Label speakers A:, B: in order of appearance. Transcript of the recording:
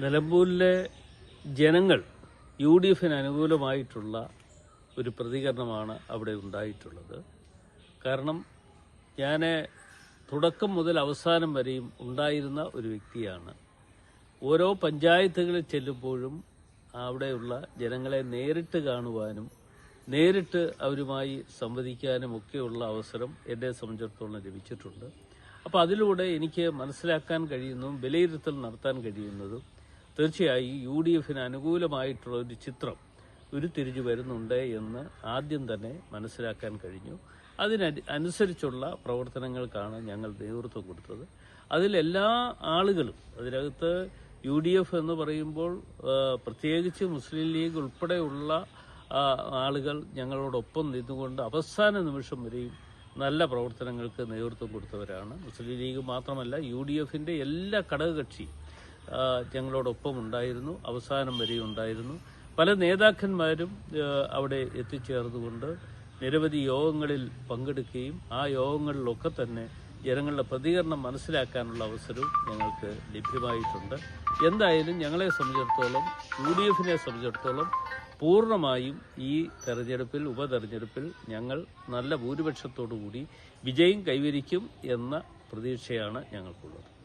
A: നിലമ്പൂരിലെ ജനങ്ങൾ U D എഫിന് അനുകൂലമായിട്ടുള്ള ഒരു പ്രതികരണമാണ് അവിടെ ഉണ്ടായിട്ടുള്ളത്. കാരണം ഞാൻ തുടക്കം മുതൽ അവസാനം വരെയും ഉണ്ടായിരുന്ന ഒരു വ്യക്തിയാണ്. ഓരോ പഞ്ചായത്തുകളിൽ ചെല്ലുമ്പോഴും അവിടെയുള്ള ജനങ്ങളെ നേരിട്ട് കാണുവാനും നേരിട്ട് അവരുമായി സംവദിക്കാനും ഒക്കെയുള്ള അവസരം എന്നെ സംബന്ധിച്ചിടത്തോളം ലഭിച്ചിട്ടുണ്ട്. അപ്പോൾ അതിലൂടെ എനിക്ക് മനസ്സിലാക്കാൻ കഴിയുന്നതും വിലയിരുത്തൽ നടത്താൻ കഴിയുന്നതും തീർച്ചയായും യു ഡി എഫിന് അനുകൂലമായിട്ടുള്ള ഒരു ചിത്രം ഉരുത്തിരിഞ്ഞു വരുന്നുണ്ട് എന്ന് ആദ്യം തന്നെ മനസ്സിലാക്കാൻ കഴിഞ്ഞു. അതിന് അനുസരിച്ചുള്ള പ്രവർത്തനങ്ങൾക്കാണ് ഞങ്ങൾ നേതൃത്വം കൊടുത്തത്. അതിലെല്ലാ ആളുകളും അതിനകത്ത് യു ഡി എഫ് എന്ന് പറയുമ്പോൾ പ്രത്യേകിച്ച് മുസ്ലിം ലീഗ് ഉൾപ്പെടെയുള്ള ആളുകൾ ഞങ്ങളോടൊപ്പം നിന്നുകൊണ്ട് അവസാന നിമിഷം വരെയും നല്ല പ്രവർത്തനങ്ങൾക്ക് നേതൃത്വം കൊടുത്തവരാണ്. മുസ്ലിം ലീഗ് മാത്രമല്ല യു ഡി എഫിന്റെ എല്ലാ ഘടകകക്ഷി ഞങ്ങളോടൊപ്പം ഉണ്ടായിരുന്നു അവസാനം വരെയും ഉണ്ടായിരുന്നു. പല നേതാക്കന്മാരും അവിടെ എത്തിച്ചേർന്നുകൊണ്ട് നിരവധി യോഗങ്ങളിൽ പങ്കെടുക്കുകയും ആ യോഗങ്ങളിലൊക്കെ തന്നെ ജനങ്ങളുടെ പ്രതികരണം മനസ്സിലാക്കാനുള്ള അവസരവും ഞങ്ങൾക്ക് ലഭ്യമായിട്ടുണ്ട്. എന്തായാലും ഞങ്ങളെ സംബന്ധിച്ചിടത്തോളം യു ഡി എഫിനെ സംബന്ധിച്ചിടത്തോളം പൂർണമായും ഈ തെരഞ്ഞെടുപ്പിൽ ഉപതെരഞ്ഞെടുപ്പിൽ ഞങ്ങൾ നല്ല ഭൂരിപക്ഷത്തോടു കൂടി വിജയം കൈവരിക്കും എന്ന പ്രതീക്ഷയാണ് ഞങ്ങൾക്കുള്ളത്.